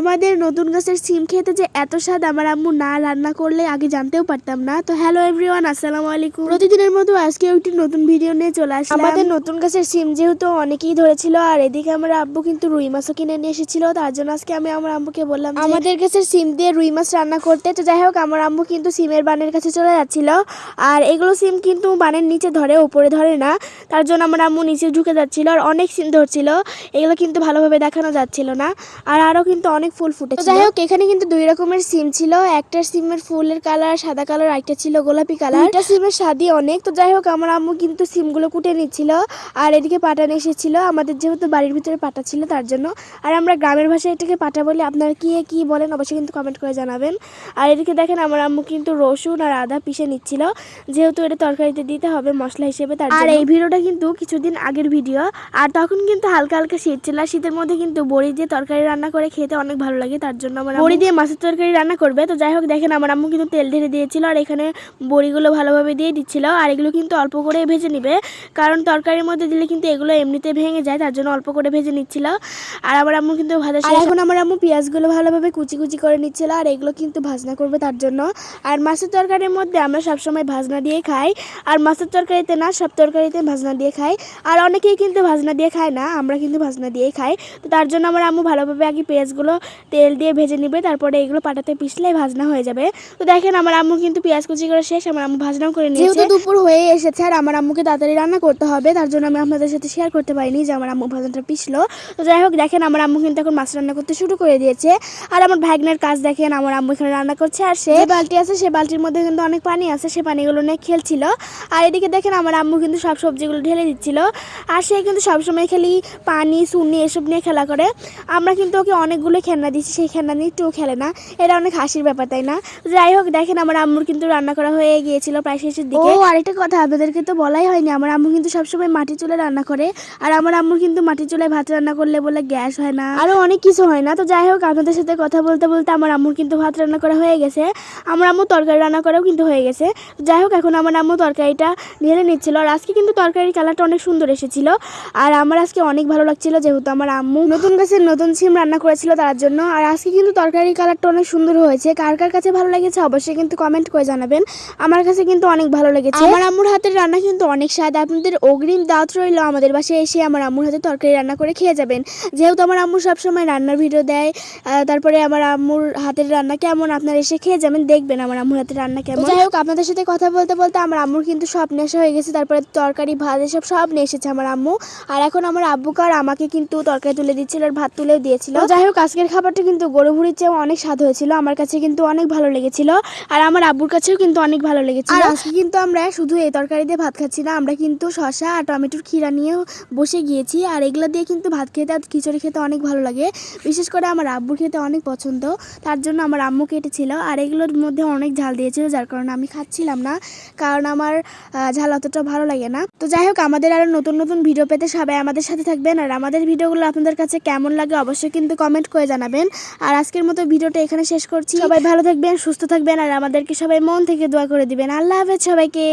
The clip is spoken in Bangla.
আমাদের নতুন গাছের সিম খেতে যে এত স্বাদ, আমার আম্মু না রান্না করলে আগে জানতেও পারতাম না। তো হ্যালো এভরিওয়ান আসসালামু আলাইকুম। প্রতিদিনের মতো আজকে একটি নতুন ভিডিও নিয়ে চলে আসলাম। আমাদের নতুন গাছের সিম যেহেতু অনেকেই ধরেছিল, আর এদিকে আমার আব্বু কিন্তু রুই মাছও কিনে নিয়ে এসেছিল, তার জন্য আজকে আমি আমার আম্মুকে বললাম আমাদের গাছের সিম দিয়ে রুই মাছ রান্না করতে। তো যাই হোক, আমার আম্মু কিন্তু সিমের বানের কাছে চলে যাচ্ছিল, আর এগুলো সিম কিন্তু বানের নিচে ধরে উপরে ধরে না। তার জন্য আমার আম্মু নিচে ঢুকে যাচ্ছিল, আর অনেক সিম ধরছিল। এগুলো কিন্তু ভালোভাবে দেখানো যাচ্ছিল না। আর আরও কিন্তু অনেক ফুল ফুটেছিল। যাই হোক এখানে কিন্তু দুই রকমের সিম ছিল। একটা সিমের ফুলের কালার সাদা কালার একটা ছিল গোলাপি কালার। একটা সিমের স্বাদই অনেক। তো যাই হোক আমার আম্মু কিন্তু সিমগুলো কুটে নিচ্ছিল। আর এদিকে পাটা নিয়ে এসেছিল। আমাদের যেহেতু বাড়ির ভিতরে পাটা ছিল তার জন্য। আর আমরা গ্রামের ভাষায় এটাকে পাটা বলি। আপনারা কি কি বলেন অবশ্যই কিন্তু কমেন্ট করে জানাবেন। আর এদিকে দেখেন আমার আম্মু কিন্তু রসুন আর আদা পিষে নিচ্ছিল। যেহেতু এটা তরকারিতে দিতে হবে মশলা হিসেবে তার আর এই ভিডিওটা কিন্তু কিছুদিন আগের ভিডিও। আর তখন কিন্তু হালকা হালকা শীত ছিল। আর শীতের মধ্যে কিন্তু বড়ি দিয়ে তরকারি রান্না করে খেতে অনেক ভালো লাগে তার জন্য আমার বড়ি দিয়ে মাছের তরকারি রান্না করবে। তো যাই হোক দেখেন আমার আম্মু কিন্তু তেল ঢেলে দিয়েছিল আর এখানে বড়িগুলো ভালোভাবে দিয়ে দিচ্ছিল। আর এগুলো কিন্তু অল্প করে ভেজে নিবে কারণ তরকারির মধ্যে দিলে কিন্তু এগুলো এমনিতে ভেঙে যায় তার জন্য অল্প করে ভেজে নিচ্ছিল। আর আমার আম্মু কিন্তু ভাজা এখন আমার আম্মু পেঁয়াজগুলো ভালোভাবে কুচি কুচি করে নিচ্ছিল আর এগুলো কিন্তু ভাজনা করবে তার জন্য। আর মাছের তরকারির মধ্যে আমরা সবসময় ভাজনা দিয়ে খাই আর মাছের তরকারিতে না সব তরকারিতে ভাজনা দিয়ে খাই। আর অনেকেই কিন্তু ভাজনা দিয়ে খায় না আমরা কিন্তু ভাজনা দিয়েই খাই। তো তার জন্য আমার আম্মু ভালোভাবে আগে পেঁয়াজগুলো তেল দিয়ে ভেজে নিবে তারপরে এগুলো পাটাতে পিষলে ভাজনা হয়ে যাবে। তো দেখেন আমার আম্মু কিন্তু পেঁয়াজ কুচি করে শেষ আমার আম্মু ভাজনাও করে নিয়েছে। যেহেতু দুপুর হয়ে এসেছে আর আমার আম্মুকে তাড়াতাড়ি রান্না করতে হবে তার জন্য আমি আপনাদের সাথে শেয়ার করতে পারিনি যে আমার আম্মু ভাজনাটা পিষলো। তো যাই হোক দেখেন আমার আম্মু কিন্তু এখন মাছ রান্না করতে শুরু করে দিয়েছে। আর আমার ভাগ্নের কাজ দেখেন আমার আম্মু এখানে রান্না করছে আর সে বালতি আছে সে বালতির মধ্যে কিন্তু অনেক পানি আছে সে পানিগুলো নিয়ে খেলছিল। আর এদিকে দেখেন আমার আম্মু কিন্তু সব সবজিগুলো ঢেলে দিচ্ছিল। আর সে কিন্তু সবসময় খালি পানি সুনি এসব নিয়ে খেলা করে। আমরা কিন্তু ওকে অনেকগুলো খেলনা দিচ্ছি সেই খেলনা নিয়ে একটুও খেলে না। এটা অনেক হাসির ব্যাপার তাই না? যাই হোক দেখেন আমার আম্মুর কিন্তু রান্না করা হয়ে গিয়েছিল প্রায় শেষের দিকে। ও আরেকটা কথা আপনাদেরকে তো বলাই হয়নি আমার আম্মু কিন্তু সবসময় মাটি চুলে রান্না করে আর আমার আম্মুর কিন্তু মাটি চুলায় ভাত রান্না করলে বলে গ্যাস হয় না। আরও অনেক কিছু হয় না তো যাই হোক আপনাদের সাথে কথা বলতে বলতে আমার আম্মুর কিন্তু ভাত রান্না করা হয়ে গেছে। আমার আম্মু তরকারি রান্না করাও কিন্তু হয়ে গেছে। যাই হোক এখন আমার আম্মু তরকারিটা ঢেলে নিচ্ছিল আর আজকে কিন্তু তরকারির কালারটা অনেক সুন্দর এসেছিল। আর আমার আজকে অনেক ভালো লাগছিল যেহেতু আমার আম্মু নতুন গাছের নতুন সিম রান্না করেছিল তার জন্য। আর আজকে কিন্তু তরকারি কালারটা অনেক সুন্দর হয়েছে। কার কার কাছে ভালো লেগেছে অবশ্যই কিন্তু কমেন্ট করে জানাবেন। আমার কাছে কিন্তু অনেক ভালো লেগেছে। আমার আম্মুর হাতের রান্না কিন্তু অনেক স্বাদ। আপনাদের অগ্রিম দাওয়াত রইল আমাদের বাসায় এসে আমার আম্মুর হাতে তরকারি রান্না করে খেয়ে যাবেন। যেহেতু আমার আম্মু সবসময় রান্নার ভিডিও দেয় তারপরে আমার আম্মুর হাতের রান্না কেমন আপনারা এসে খেয়ে যাবেন দেখবেন আমার আম্মুর হাতের রান্না কেমন। যাই হোক আপনাদের সাথে কথা বলতে বলতে আমার আম্মুর কিন্তু সব নেশা হয়ে গেছে। তারপরে তরকারি ভাত এসব সব নিয়ে এসেছে আমার আম্মু। আর এখন আমার আব্বুকে আর আমাকে কিন্তু তরকারি তুলে দিচ্ছিল আর ভাত তুলেও দিয়েছিল। যাই হোক আজকের খাবারটা কিন্তু গরু ভুড়ির চেয়েও অনেক স্বাদ হয়েছিল। আমার কাছে কিন্তু অনেক ভালো লেগেছিল আর আমার আব্বুর কাছেও কিন্তু অনেক ভালো লেগেছিল। আর আজকে কিন্তু আমরা শুধু এই তরকারি দিয়ে ভাত খাচ্ছি না, আমরা কিন্তু শশা আর টমেটোর খিরা নিয়েও বসে গিয়েছি আর এগুলো দিয়ে কিন্তু ভাত খেতে আর খিচুড়ি খেতে অনেক ভালো লাগে। বিশেষ করে আমার আব্বুর খেতে অনেক পছন্দ, তার জন্য আমার আম্মু কেটেছিল আর এগুলোর মধ্যে অনেক ঝাল দিয়েছিল, যার কারণে আমি খাচ্ছিলাম না, কারণ আমার ঝাল অতটা ভালো লাগে না। তো যাই হোক, আমাদের আরও নতুন নতুন ভিডিও পেতে সবাই আমাদের সাথে থাকবেন আর আমাদের ভিডিওগুলো আপনাদের কাছে কেমন লাগে অবশ্যই কিন্তু কমেন্ট করে জানাবেন। আর আজকের মতো ভিডিওটা এখানে শেষ করছি। সবাই ভালো থাকবেন, সুস্থ থাকবেন, আর আমাদেরকে সবাই মন থেকে দোয়া করে দিবেন। আল্লাহ হাফেজ সবাইকে।